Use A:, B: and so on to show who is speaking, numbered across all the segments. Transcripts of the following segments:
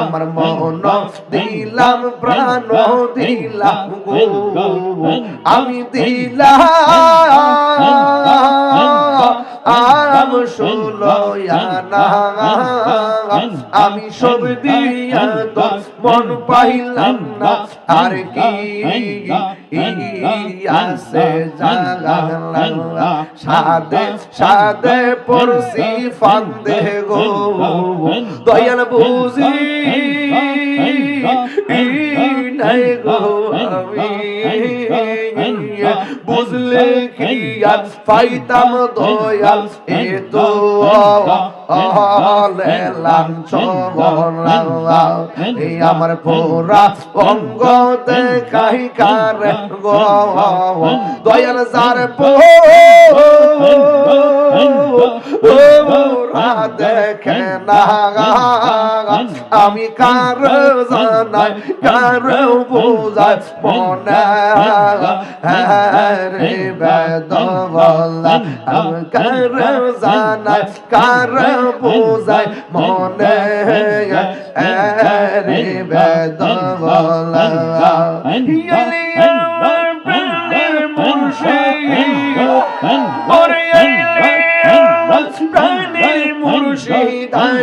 A: আমার মন দিলাম প্রাণ দিলাম গো। আমি দিলাম। ষোলয়ানা আমি সব দিয়া তো মন পাইলাম না আর কি আছে জাগালা সাদে সাদে পড়ছি ফান্দে গো দয়াল বুঝি। নাই গো আমি বুঝলে কি আজ পাইতাম দয়াল এ তো এই আমার পোরা অঙ্গ দেখাই কার গো দয়াল যার পোরা দেখে না আমি কার জানাই কার বোঝাই মনে রে বেদবলা আমি কার জানাই কার বোঝাই মনে রে প্রাণের মুর্শিদ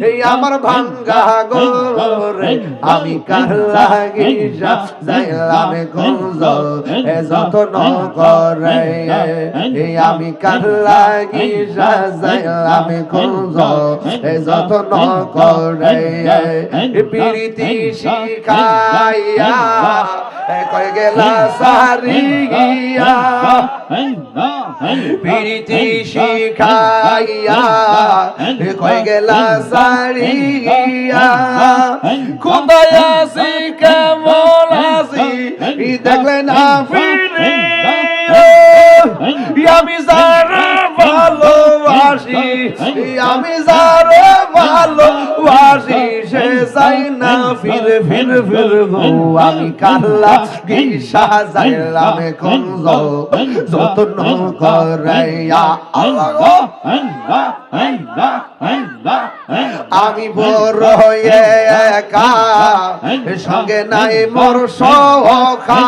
A: এই আমার ভাঙ্গা গোরে আমি কার লাগিসা যাইলাম গঞ্জ এ যত্ন করে এই আমি কার লাগিসা যাইলাম গঞ্জ এ যত্ন করে প্রীতি শিখাইয়া কয়ে গেলা সারিয়া প্রীতি শিখাইয়া কয়ে গেলা সারিয়া কোথায় আছি কেমন আছি? দেখলে না ফিরে আমি যার ভালোবাসি আমি যার ভালোবাসি, সে যাই না ফিরে ফিরে ফিরে গো আমি কাল্লা গিসা যাইলাম কঞ্জ যত্ন করাইয়া। আল্লাহ। গো আমি বড় হয়ে একা সঙ্গে নাই মোর সখা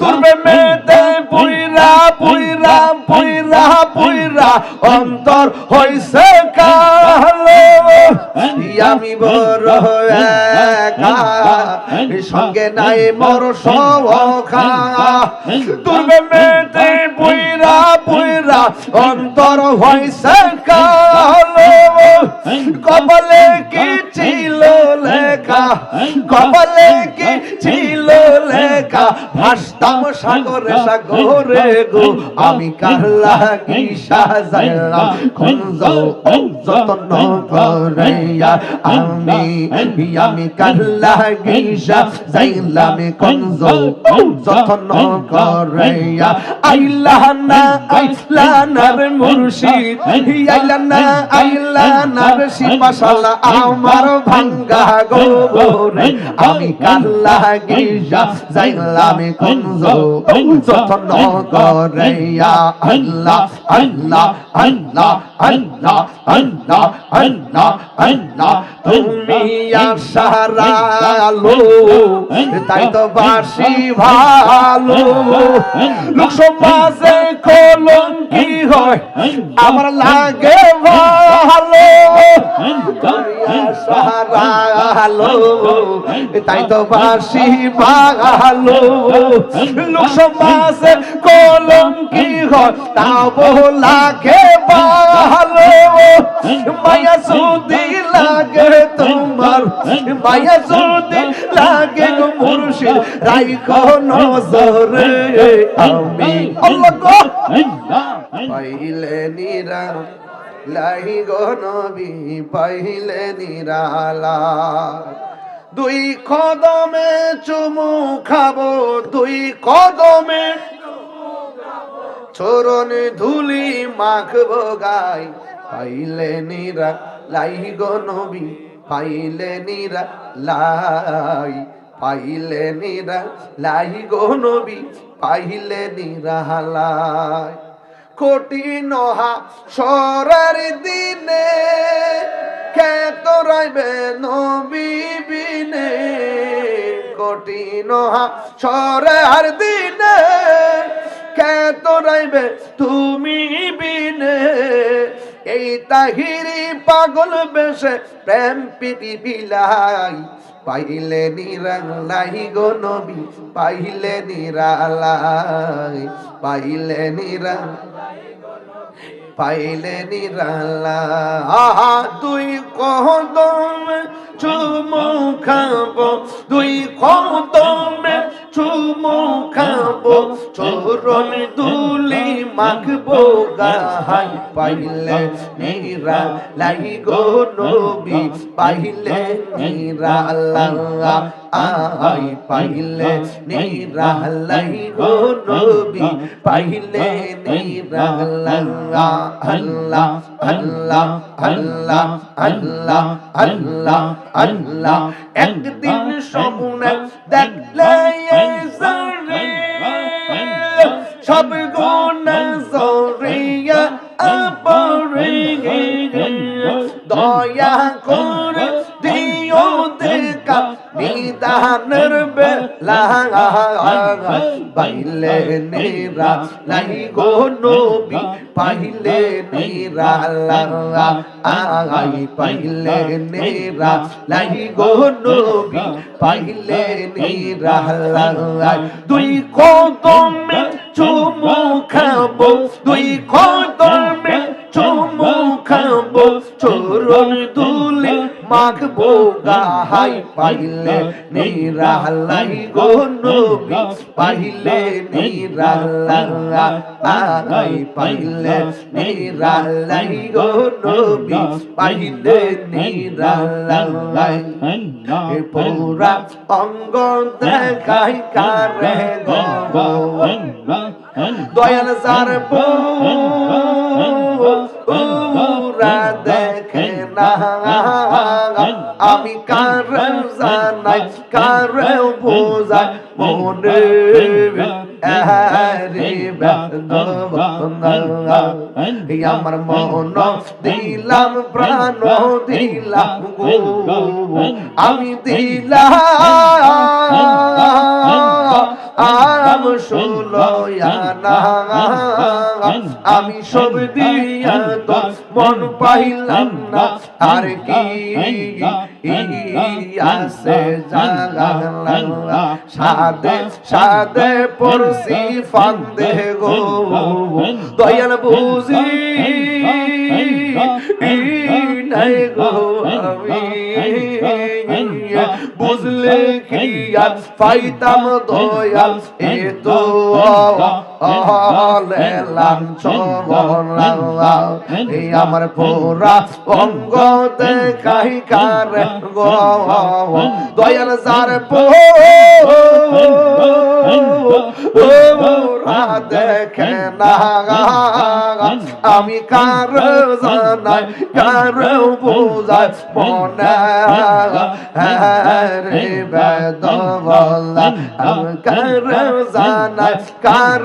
A: তোর মেতে পুইরা পুইরা পুইরা পুইরা অন্তর হইছে কালো আমি বড় একা সঙ্গে নাই মোর সখা তোর মেতে পুইরা পুইরা অন্তর হইছে কালো কবলে কি ছিল লেখা? কপালে কি ছিল লেখা? ভাসতাম সাগরে সাগরে গো, আমি কাল্লা কি সাজাইলাম খঞ্জ যত্ন করাইয়া আমি আমি কাল্লা কি সাজাইলাম খঞ্জ যত্ন করাইয়া আইলা না আইলা না রে মুর্শিদ আইলা না আইলা না রে শিপাশালা আমার ভাঙ্গা গোবরে আমি কাল্লা কুঞ্জ যত্ন করাইয়া আল্লাহ আল্লাহ আল্লাহ আল্লাহ আল্লাহ আল্লাহ আল্লাহ তুমি আশারালো তাই তো বাসি ভালো লোক সমাজে কলঙ্কি হয় আমার লাগে ভালো ভালো তাই তো বাসি ভালো লোক সমাজে কলঙ্কি হয় তাও লাগে ভালো মায়া যদি লাগে তোমার, মায়া যদি লাগে গো মুর্শিদ, রাইখো নজরে আমি। পাইলে নিরা, লাই গো নবী, পাইলে নিরালা দুই কদমে চুমু খাব, দুই কদমে চরণ ধুলি মাখবো গাই। পাইলে নিরা লাই গো নবী, পাইলে নিরা লাই। পাইলে নিরা লাই গো নবী, পাইলে নিরা লাই। কোটি নহা সরার দিনে কে তোরাইবে নবী বিনে? কোটি নহা সরার দিনে কে তোরাইবে তুমি বিনে। এই তাহিরি পাগল বেশে প্রেম পিটি বিলাই পাইলে নিরালাই গো নবী, পাইলে নিরালাই। পাইলে নিরা পাইলে নিরালা আহা, দুই কদম চুমু খাব। দুই কদমে চুমু খাব চরণ দুলি মাখবো গাহাই পাইলে নিরা লাই গো নবী পাইলে নিরা আল্লাহ আই পাইলে নিরা লাই গো নবী পাইলে নিরা আল্লাহ আল্লাহ আল্লাহ আল্লাহ আল্লাহ আল্লাহ। একদিন স্বপ্নে দেখলে সব গুণ জরিয়া আপরে দয়া করে বেলা পাইলে নেরা লাই গো নবী পাইলে নেরা আই পাইলে নেরা লাই গো নবী পাইলে নেরা দুই কদমে চুমু খাব দুই কদমে চুমু খাব চরণ দুলি মাখবো গাহাই পাইলে নিরালাই গো নবী পাইলে নিরালাই পাইলে নিরালাই গো নবী পাইলে নিরালাই পুরা অঙ্গ দেখাই কারে গো। দয়াল সার দেখে না আমি কার কার বোঝাই মনে আমার মন দিলাম প্রাণ দিলাম আমি দিলাম আম আমি সব দিয়া তো মন পাইলাম না আর কি আছে জাগালা সাদে সাদে পড়ছি ফান্দে গো। দয়াল বুঝি নাই গো আমি। বুঝলে কি আর পাইতাম দয়াল? এ তো এই আমার পোরা অঙ্গ দেখাই কার গো দয়াল সার পোরা দেখে না আমি কার জানাই কার বোঝাই মনে রে বেদবলা আমি কার জানাই কার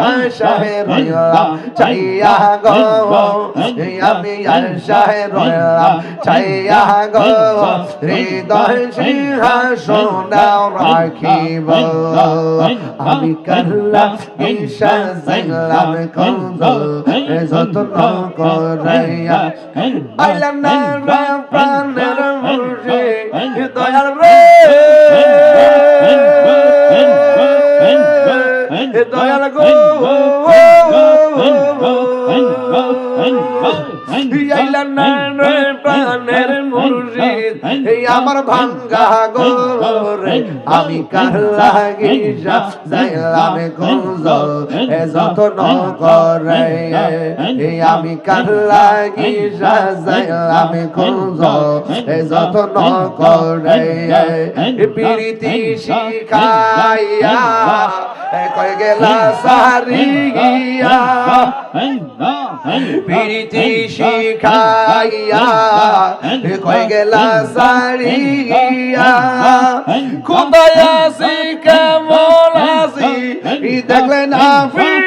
A: আশায় রইলাম চাইয়া গো আমি আশায় রইলাম চাইয়া গো হৃদয় সিংহাসন রাখিব আমি কাল্লা ঈশা জাইলাম কন্দ যত্ন করাইয়া আইলাম না প্রাণের মুর্শিদ, দয়াল রে। দয়াল গো আইলাম না রে প্রাণের মুর্শিদ এই আমার ভাঙ্গা গোরে আমি কার লাগিসা যাইলাম গঞ্জ এ যত্ন করে এই আমি কার লাগিসা যাইলাম গঞ্জ এ যত্ন করে প্রীতি শিখাইয়া কই গেলা সারিয়া প্রীতি শিখাইয়া কই গেলা সারিয়া কোথায় আছি কেমন আছি দেখলেন দেখলে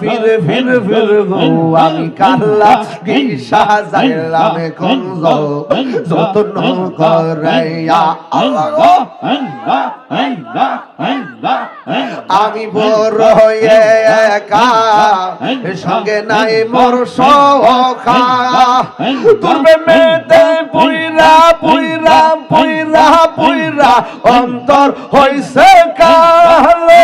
A: ফির ফির ফির গো আমি কাল্লা গিসা যাইলাম কঞ্জ যত্ন করাইয়া আমি বড় হয়ে একা সঙ্গে নাই মোর সখা তুরবে মেতে পুইরা পুইরা পুইরা পুইরা অন্তর হইছে কালো।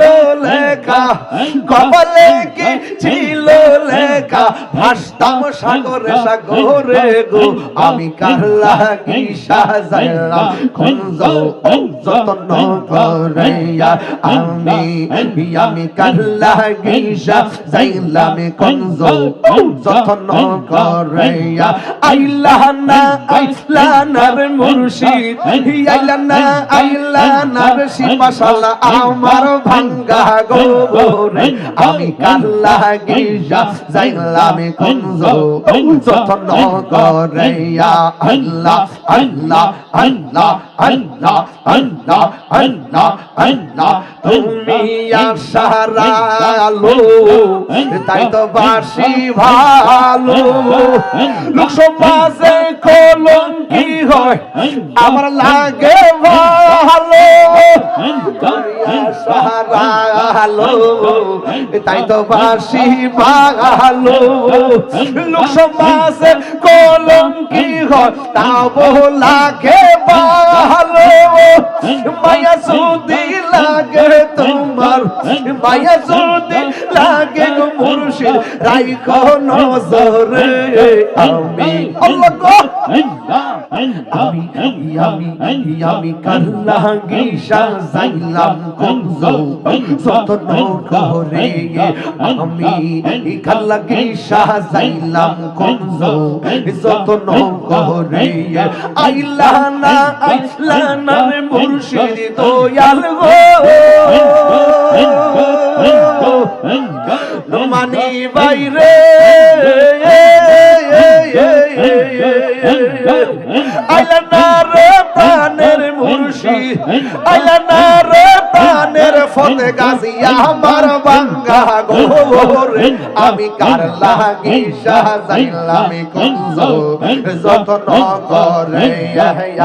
A: কপালে কি ছিল লেখা? ভাসতাম সাগরে সাগরে গো। আমি কাল্লা কি সাজাইলাম খঞ্জ যত্ন করাইয়া। আমি আমি কাল্লা কি সাজাইলাম খঞ্জ যত্ন করাইয়া। আইলা না আইলা না রে মুর্শিদ। আইলা না আইলা না রে শিপাশালা আমার ভাঙ্গা গোরে আমি কাল্লা গিজা যাইলাম কুঞ্জ যত্ন করাইয়া আল্লাহ আল্লাহ আল্লাহ আল্লাহ আল্লাহ আল্লাহ আল্লাহ তুমি আশারা আলো তাই তো বাসি ভালো লোক সমাজে কলঙ্কি হয় আমার লাগে ভালো সারালো তাই তো বাসি ভালো লোক সমাজে কলঙ্কি হয় তা লাগে ভালো মায়া সুদি লাগে তোমার মায়া সুদি লাগে গো মুর্শিদ রাইখো নজরে আমি। আল্লাহ গো। আমি আমি আমি কাল্লা গিসা যাইলাম কমজ যত্ন করে আমি কাল্লা গিসা যাইলাম কমজ যত্ন করে আইলা না আইলা না মুর্শিদ দয়াল গো। মানি বাইরে আইলা না রে প্রাণের মুর্শিদ। আইলা না রে ফতে গাছিয়া আমার বাঙ্গা গোরে আমি কার লাগি সাজাইলাম কুঞ্জ যত্ন করে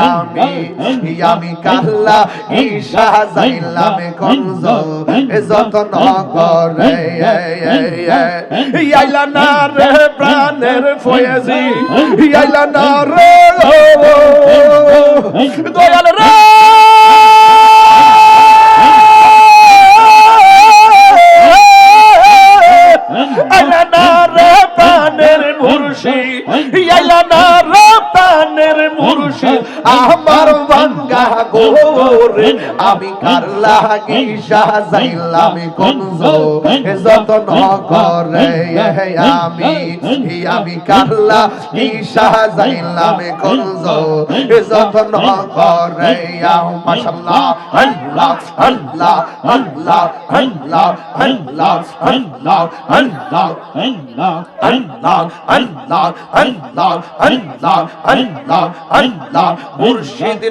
A: আমি আমি কাল্লা কি সাজাইলাম কুঞ্জ যত্ন করে আইলা না রে প্রাণের ফয়েজি আইলা না রে দয়াল রে মুর্শিদ গোরে আমি কার লাগি সাজাইলাম কুঞ্জ যতন করে আমি আমি কার লাগি সাজাইলাম কুঞ্জ যতন করে মাশাআল্লাহ আল্লাহ আল্লাহ আল্লাহ আল্লাহ আল্লাহ আল্লাহ আল্লাহ আল্লাহ আল্লাহ আল্লাহ আল্লাহ আল্লাহ আল্লাহ মুর্শিদ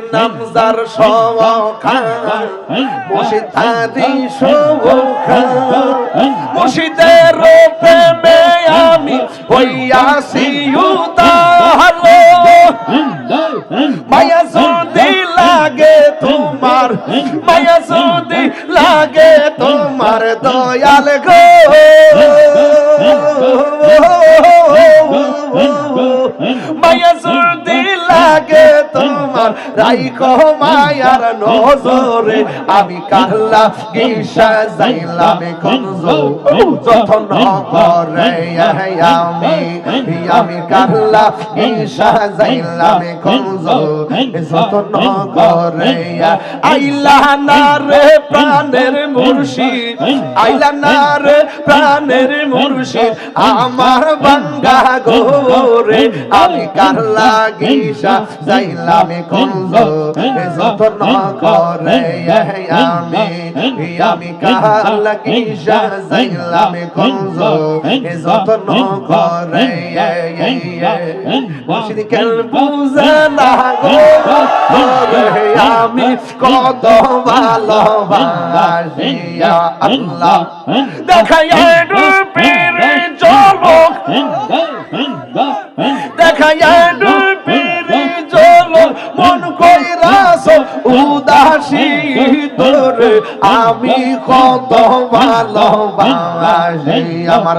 A: মুর্শিদের প্রেমে আমি হইয়াছি মায়া যদি লাগে তোমার মায়া যদি লাগে তোমার দয়াল গো। তোমার রাইখো মায়ার নজরে। আমি কাল্লা গিসা যাইলাম কনজ যতন করে আমি আমি কাল্লা গিসা যাইলাম কনজ যতন করে আইলা না রে প্রাণের মুর্শিদ, আইলা না রে প্রাণের মুর্শিদ, আমার বাঙ্গা গোরে। আমি কার লাগিসা যাইলাম আমি কত ভালোবাসি আল্লাহ দেখাই রূপের চমক দেখাই মন কইরাস উদাসী তোরে, আমি কত ভালোবাসি। আমার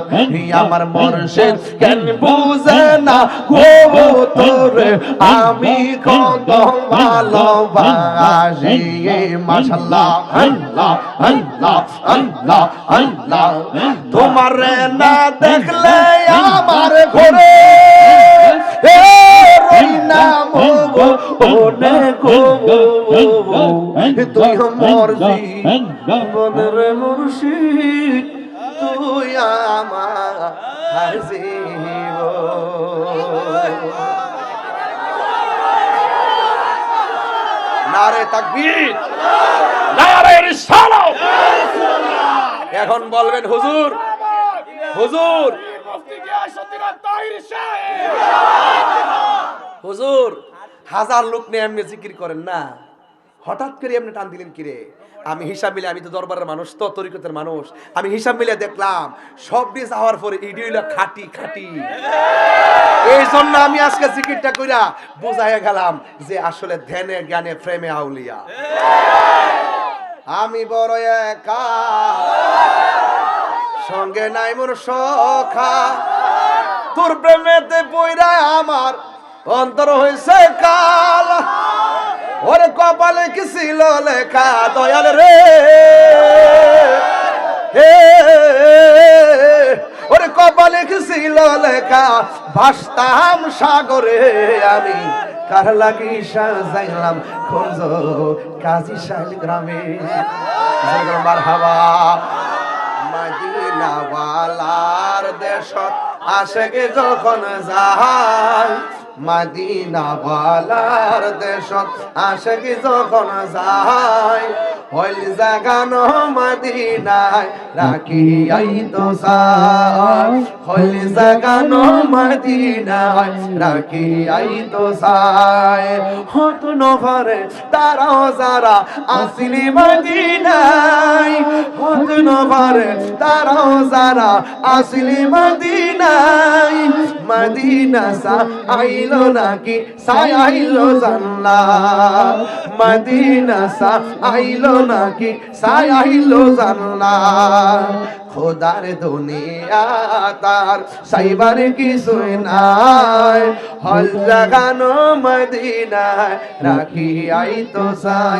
A: আমার মর্শেদ কেন বুঝে না গো তোরে, আমি কত ভালোবাসি। মাশাল্লাহ, আল্লাহ আল্লাহ আল্লাহ আল্লাহ। তোমার না দেখলে গো তুই মুর্শিদ তুই আমার নারে তাকবীর নারে রিসালাত এখন বলবেন হুজুর হুজুর হুজুর হাজার লোক নিয়ে এমনি জিকির করেন, না। হঠাৎ করে এমনি টান দিলেন কিরে? আমি হিসাব মিলে আমি তো দরবারের মানুষ, তো তরিকতের মানুষ। আমি হিসাব মিলে দেখলাম, সব দিয়ে যাওয়ার পরে ইডি হইল খাটি খাটি। এই জন্য আমি আজকে জিকিরটা কইরা বুঝাইয়া গেলাম যে আসলে ধ্যানে, জ্ঞানে, প্রেমে আউলিয়া। আমি বড় একা, সঙ্গে নাই মোর সখা। তোর প্রেমেতে পইরা আমার অন্তর হয়েছে কাল। ওরে কপালে কি ছিল লেখা দয়াল রে? ওরে কপালে কি ছিল লেখা, ভাসতাম সাগরে আমি, কার লাগি সাজাইলাম খোঁজ কাজী শাল গ্রামে। মার হাওয়া মদিনাওয়ালার দেশত আশেকে যখন যায় মদিনাওয়ালার দেশত আশেকে যখন যায়, হইল জাগানো মদিনায় রাখি আই তো সাই হইল জাগানো মদিনায় রাখি আই তো সাই হত নভরে তারাও যারা আসিলি মদিনায়, হত নভরে তারাও যারা আসিলি মদিনায়, মদিনা সা আইলো নাকি? সাই আইলো জান্নাত। মদিনা সা আইলো নাকি? সাই আইলো জান্নাত। খোদার দুনিয়া তার সাইবার কিছুই নাই। হল জাগানো মদিনায় রাখি আই তো সাই